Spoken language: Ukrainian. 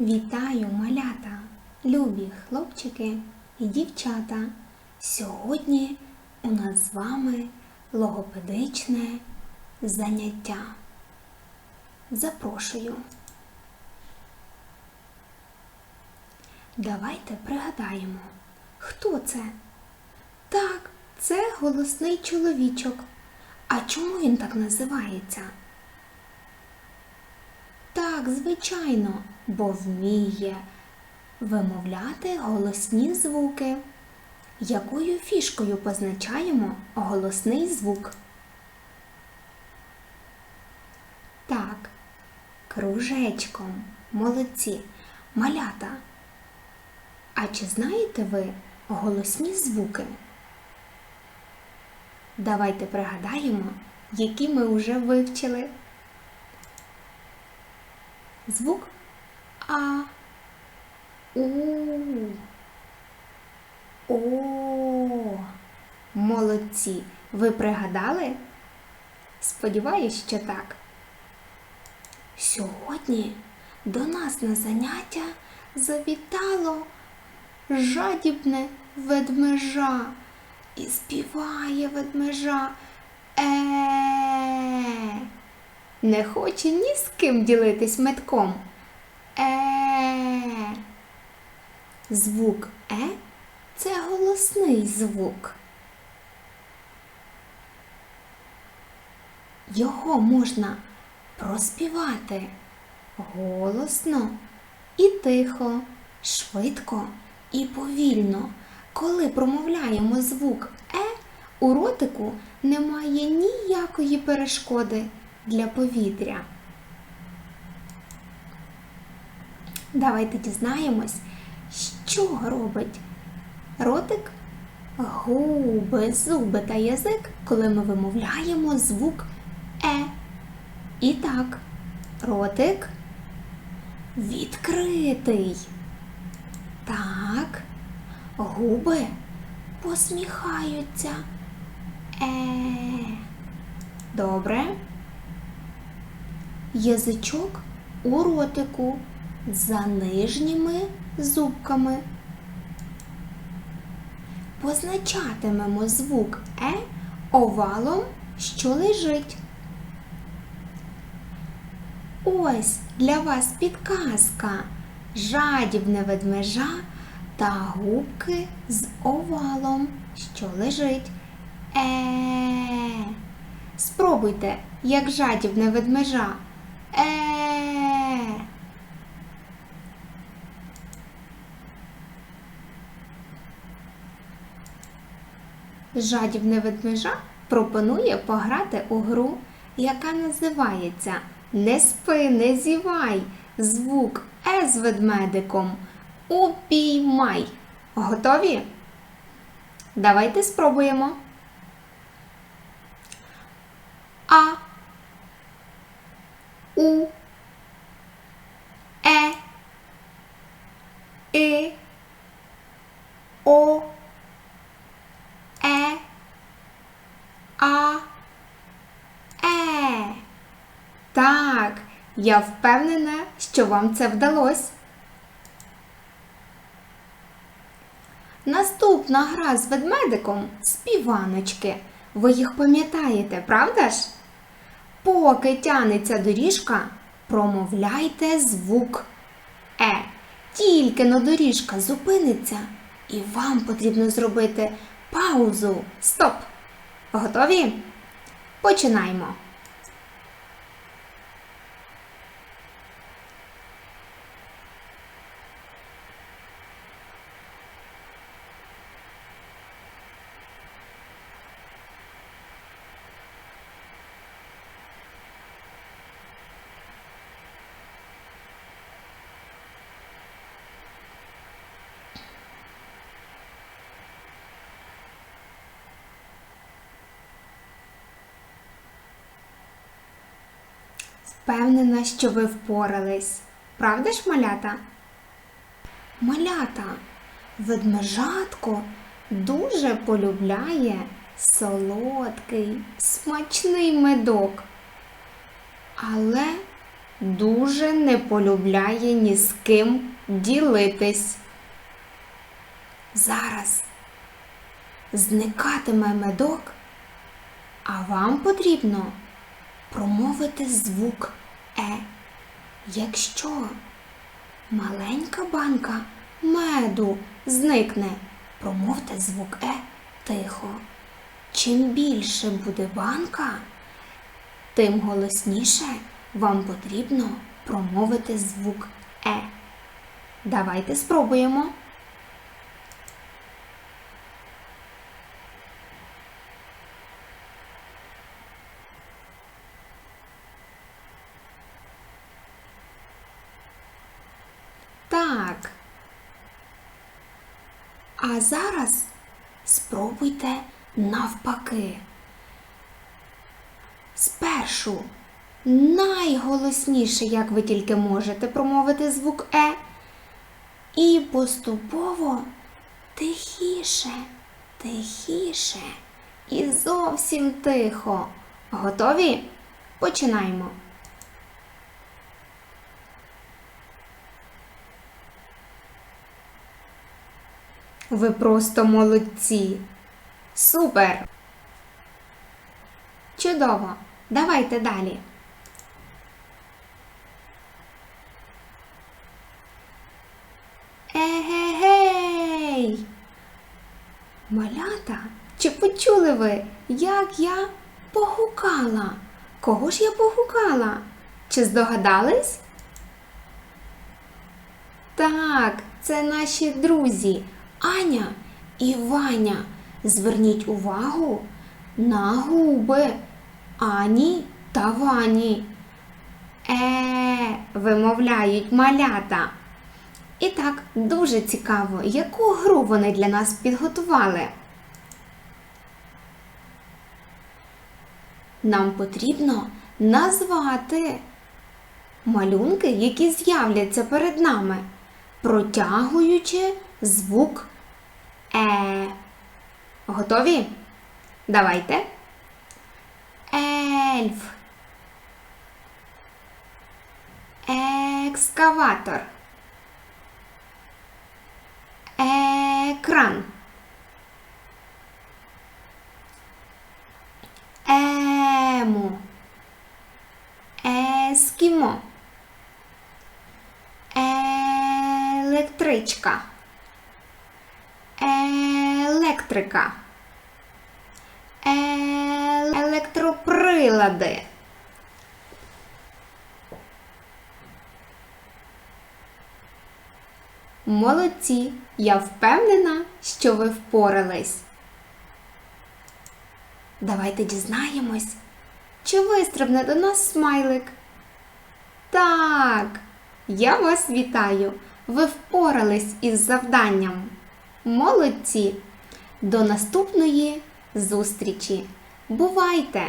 Вітаю, малята, любі хлопчики і дівчата. Сьогодні у нас з вами логопедичне заняття. Запрошую. Давайте пригадаємо, хто це? Так, це голосний чоловічок. А чому він так називається? Так, звичайно, бо вміє вимовляти голосні звуки. Якою фішкою позначаємо голосний звук? Так, кружечком. Молодці. Малята. А чи знаєте ви голосні звуки? Давайте пригадаємо, які ми вже вивчили. Звук А. У. О. Молодці. Ви пригадали? Сподіваюсь, що так. Сьогодні до нас на заняття завітало жадібне ведмежа і співає ведмежа. Е. Не хоче ні з ким ділитись метком. Е. Звук Е це голосний звук. Його можна проспівати голосно і тихо, швидко і повільно. Коли промовляємо звук Е, у ротику немає ніякої перешкоди для повітря. Давайте дізнаємось, що робить ротик, губи, зуби та язик, коли ми вимовляємо звук Е. І так, ротик відкритий. Так, губи посміхаються. Е. Добре. Язичок у ротику за нижніми зубками. Позначатимемо звук Е овалом, що лежить. Ось для вас підказка. Жадібне ведмежа та губки з овалом, що лежить. Е. Спробуйте, як жадібне ведмежа. Е. Жадібне ведмежа пропонує пограти у гру, яка називається Не спи, не зівай. Звук Е з ведмедиком. Упіймай. Готові? Давайте спробуємо. А. У. Е. И. О. Е. А. Е. Так, я впевнена, що вам це вдалося. Наступна гра з ведмедиком співаночки. Ви їх пам'ятаєте, правда ж? Поки тянеться доріжка, промовляйте звук Е. Тільки но доріжка зупиниться, і вам потрібно зробити паузу. Стоп! Готові? Починаємо. Впевнена, що ви впорались. Правда ж, малята? Малята, ведмежатко дуже полюбляє солодкий, смачний медок. Але дуже не полюбляє ні з ким ділитись. Зараз зникатиме медок, а вам потрібно промовити звук Е. Якщо маленька банка меду зникне, промовте звук Е тихо. Чим більше буде банка, тим голосніше вам потрібно промовити звук Е. Давайте спробуємо. Так. А зараз спробуйте навпаки. Спершу найголосніше, як ви тільки можете промовити звук Е. І поступово тихіше, тихіше і зовсім тихо. Готові? Починаємо. Ви просто молодці. Супер! Чудово! Давайте далі. Егегей! Малята, чи почули ви, як я погукала? Кого ж я погукала? Чи здогадались? Так, це наші друзі Аня і Ваня. Зверніть увагу на губи Ані та Вані. Е, вимовляють малята. І так, дуже цікаво, яку гру вони для нас підготували. Нам потрібно назвати малюнки, які з'являться перед нами, протягуючи звук Е. Готові? Давайте. Ельф. Екскаватор. Екран. Ему. Електрика. Е- Електроприлади. Молодці! Я впевнена, що ви впорались. Давайте дізнаємось, чи вистрибне до нас смайлик. Так, я вас вітаю! Ви впорались із завданням. Молодці! До наступної зустрічі! Бувайте!